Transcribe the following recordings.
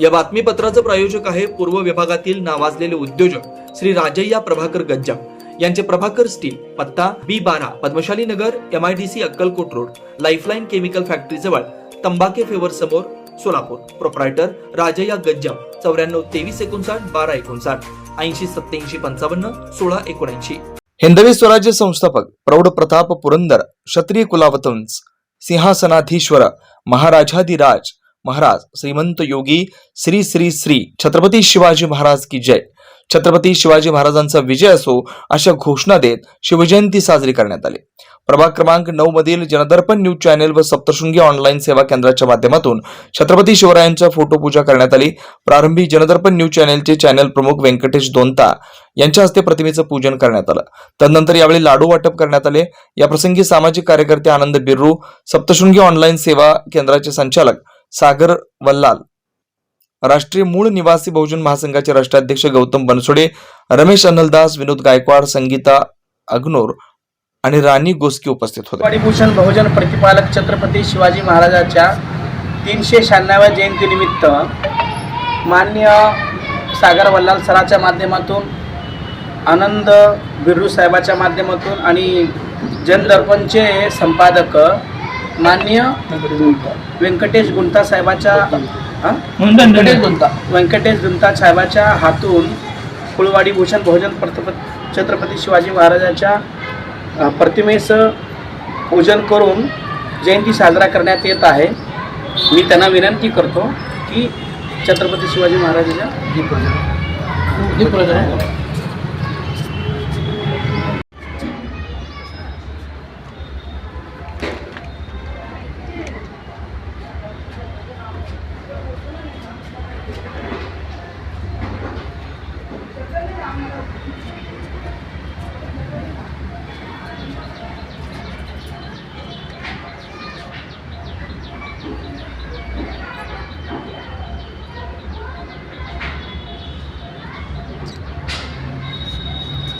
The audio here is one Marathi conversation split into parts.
या बातमीपत्राचं प्रायोजक आहे पूर्व विभागातील नावाजलेले उद्योजक श्री राजय्या प्रभाकर गज्जम यांचे प्रभाकर स्टील पत्ता बी बारा Padmashali Nagar M I D C Akkalkot road lifeline chemical factory जवळ तंबाके फेवर समोर सोलापूर. प्रोप्रायटर राजय्या गज्जम चौऱ्याण्णव तेवीस एकोणसाठ बारा एकोणसाठ ऐंशी सत्याऐंशी पंचावन्न सोळा एकोणऐंशी. हिंदवी स्वराज्य संस्थापक प्रौढ प्रताप पुरंदर क्षत्रिय कुलावतंस सिंहासनाधीश्वर महाराजाधिराज महाराज श्रीमंत योगी श्री श्री श्री छत्रपती शिवाजी महाराज की जय. छत्रपती शिवाजी महाराजांचा विजय असो अशा घोषणा देत शिवजयंती साजरी करण्यात आली. प्रभाग क्रमांक नऊ मधील जनदर्पण न्यूज चॅनेल व सप्तशृंगी ऑनलाईन सेवा केंद्राच्या माध्यमातून छत्रपती शिवरायांच्या फोटो पूजा करण्यात आली. प्रारंभी जनदर्पण न्यूज चॅनेलचे चॅनेल प्रमुख व्यंकटेश दोंता यांच्या हस्ते प्रतिमेचं पूजन करण्यात आलं. तदनंतर यावेळी लाडू वाटप करण्यात आले. याप्रसंगी सामाजिक कार्यकर्ते आनंद बिर्रू सप्तशृंगी ऑनलाईन सेवा केंद्राचे संचालक सागर वल्लाल. राष्ट्रीय मूळ निवासी बहुजन महासंघाचे राष्ट्राध्यक्ष गौतम बनसोडे रमेश अनलदास विनोद गायकवाड संगीता अग्नोर आणि राणी गोस्की उपस्थित होते. भूषण बहुजन प्रतिपालक छत्रपती शिवाजी महाराजांच्या तीनशे शहाण्णव्या जयंतीनिमित्त मान्य सागर वल्लाल सराच्या माध्यमातून आनंद बिर्रू साहेबाच्या माध्यमातून आणि जनदर्पणचे संपादक मान्य व्यंकटेश गुंता साहेबाच्या हा? व्यंकटेश गुंता. व्यंकटेश गुंता साहेबाच्या हातून कुळवाडी भूषण बहुजन प्रतप छत्रपती शिवाजी महाराजांच्या प्रतिमेचं पूजन करून जयंती साजरा करण्यात येत आहे. मी त्यांना विनंती करतो की छत्रपती शिवाजी महाराजांच्या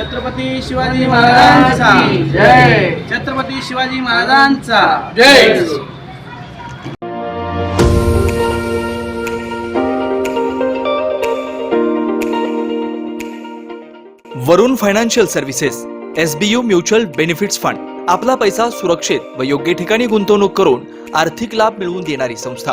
छत्रपती शिवाजी महाराजांचा जय. छत्रपती शिवाजी महाराजांचा जय. Varun financial services SBU mutual benefits fund आपला पैसा सुरक्षित व योग्य ठिकाणी गुंतवणूक करून आर्थिक लाभ मिळवून देणारी संस्था